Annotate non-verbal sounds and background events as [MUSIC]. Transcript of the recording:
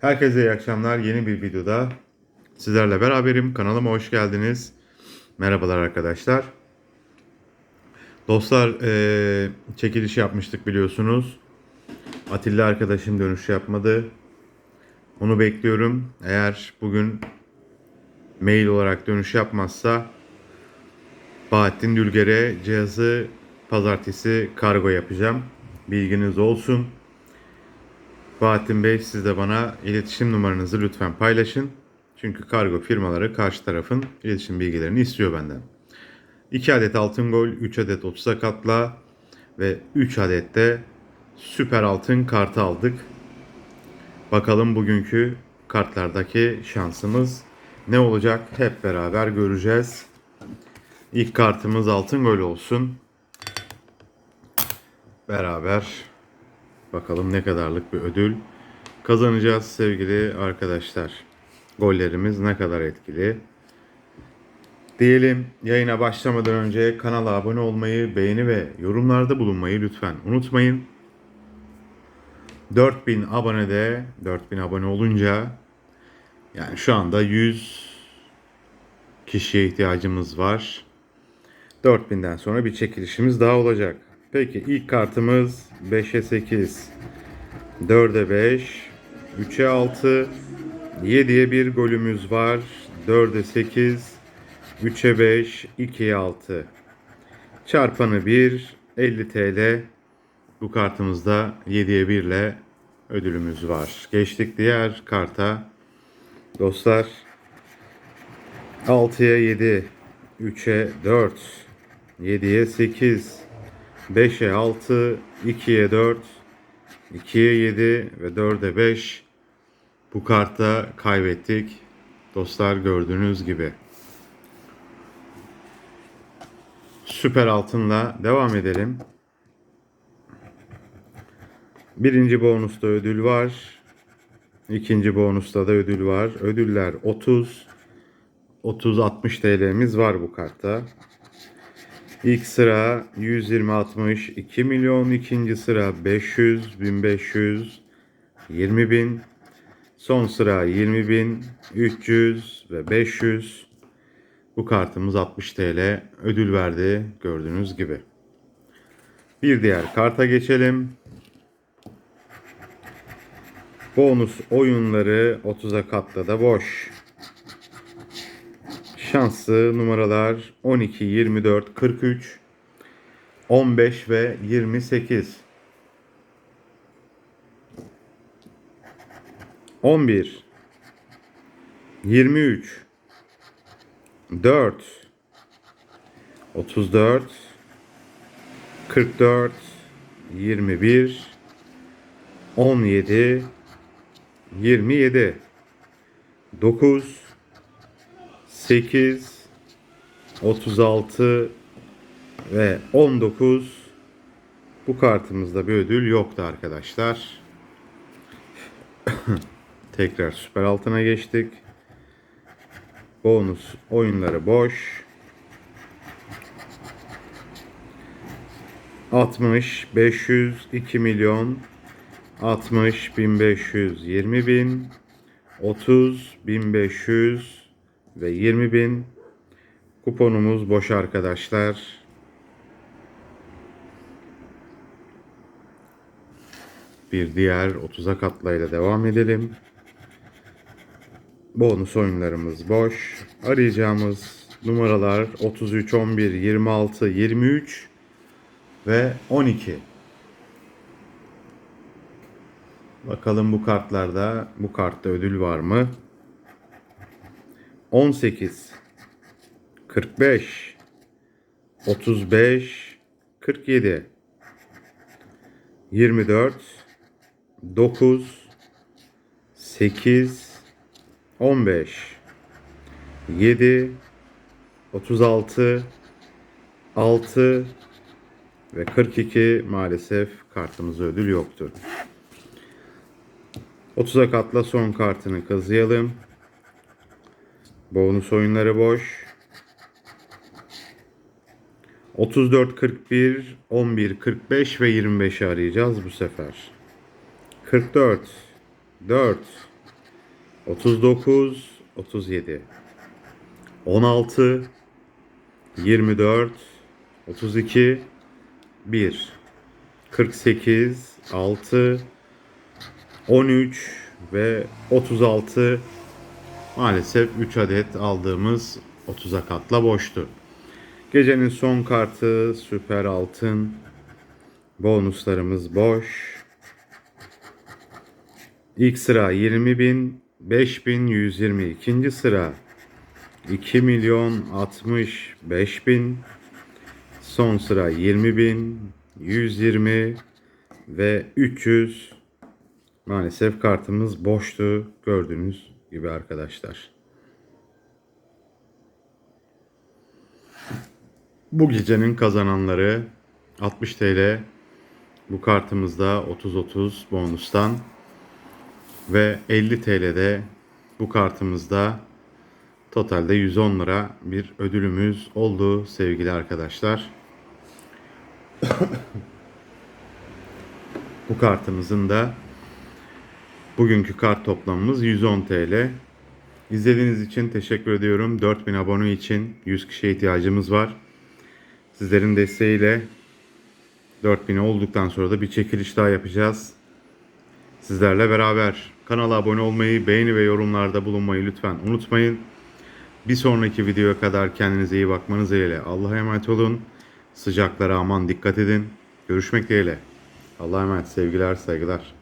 Herkese iyi akşamlar. Yeni bir videoda sizlerle beraberim. Kanalıma hoş geldiniz. Merhabalar arkadaşlar. Dostlar eee çekiliş yapmıştık biliyorsunuz. Atilla arkadaşım dönüş yapmadı. Onu bekliyorum. Eğer bugün mail olarak dönüş yapmazsa Bahattin Dülger'e cihazı pazartesi kargo yapacağım. Bilginiz olsun. Bahattin Bey siz de bana iletişim numaranızı lütfen paylaşın. Çünkü kargo firmaları karşı tarafın iletişim bilgilerini istiyor benden. 2 adet altın gol, 3 adet 30 katla ve 3 adet de süper altın kartı aldık. Bakalım bugünkü kartlardaki şansımız ne olacak hep beraber göreceğiz. İlk kartımız altın gol olsun. Beraber Bakalım ne kadarlık bir ödül kazanacağız sevgili arkadaşlar. Gollerimiz ne kadar etkili. Diyelim yayına başlamadan önce kanala abone olmayı, beğeni ve yorumlarda bulunmayı lütfen unutmayın. 4000 abonede 4000 abone olunca yani şu anda 100 kişiye ihtiyacımız var. 4000'den sonra bir çekilişimiz daha olacak. Peki ilk kartımız 5'e 8, 4'e 5, 3'e 6, 7'ye 1 golümüz var. 4'e 8, 3'e 5, 2'ye 6. Çarpanı 1, 50 TL. Bu kartımızda 7'ye 1 ile ödülümüz var. Geçtik diğer karta. Dostlar 6'ya 7, 3'e 4, 7'ye 8, 5'e 6, 2'ye 4, 2'ye 7 ve 4'e 5 bu kartta kaybettik. Dostlar gördüğünüz gibi. Süper altınla devam edelim. Birinci bonusta ödül var. İkinci bonusta da ödül var. Ödüller 30, 30-60 TL'miz var bu kartta. İlk sıra 120 60 2 milyon, ikinci sıra 500 1500 20 bin, son sıra 20 bin, 300 ve 500. Bu kartımız 60 TL ödül verdi gördüğünüz gibi. Bir diğer karta geçelim. Bonus oyunları 30'a katla da boş. Şanslı numaralar 12, 24, 43, 15 ve 28. 11 23 4 34 44 21 17 27 9 8 36 ve 19 bu kartımızda bir ödül yoktu arkadaşlar. [COUGHS] Tekrar süper altına geçtik. Bonus oyunları boş. 60 500 2 milyon 60 1500 20 bin 30 1500 ve 20 bin kuponumuz boş arkadaşlar. Bir diğer 30'a katlayla devam edelim. Bonus oyunlarımız boş. Arayacağımız numaralar 33, 11, 26, 23 ve 12. Bakalım bu kartlarda bu kartta ödül var mı? 18 45 35 47 24 9 8 15 7 36 6 ve 42 maalesef kartımızda ödül yoktu. 30'a katla son kartını kazıyalım. Bonus oyunları boş. 34 41 11 45 ve 25'i arayacağız bu sefer. 44 4 39, 37, 16, 24, 32, 1, 48, 6, 13 ve 36 maalesef 3 adet aldığımız 30'a katla boştu. Gecenin son kartı süper altın. Bonuslarımız boş. İlk sıra 20 bin, 5120 ikinci sıra 2 milyon 65 bin, son sıra 20 bin, 120 ve 300 maalesef kartımız boştu gördüğünüz gibi arkadaşlar. Bu gecenin kazananları 60 TL bu kartımızda 30-30 bonustan ve 50 TL'de bu kartımızda totalde 110 lira bir ödülümüz oldu sevgili arkadaşlar. bu kartımızın da bugünkü kart toplamımız 110 TL. İzlediğiniz için teşekkür ediyorum. 4000 abone için 100 kişiye ihtiyacımız var. Sizlerin desteğiyle 4000 olduktan sonra da bir çekiliş daha yapacağız. Sizlerle beraber kanala abone olmayı, beğeni ve yorumlarda bulunmayı lütfen unutmayın. Bir sonraki videoya kadar kendinize iyi bakmanız dileğiyle. Allah'a emanet olun. Sıcaklara aman dikkat edin. Görüşmek dileğiyle. Allah'a emanet sevgiler, saygılar.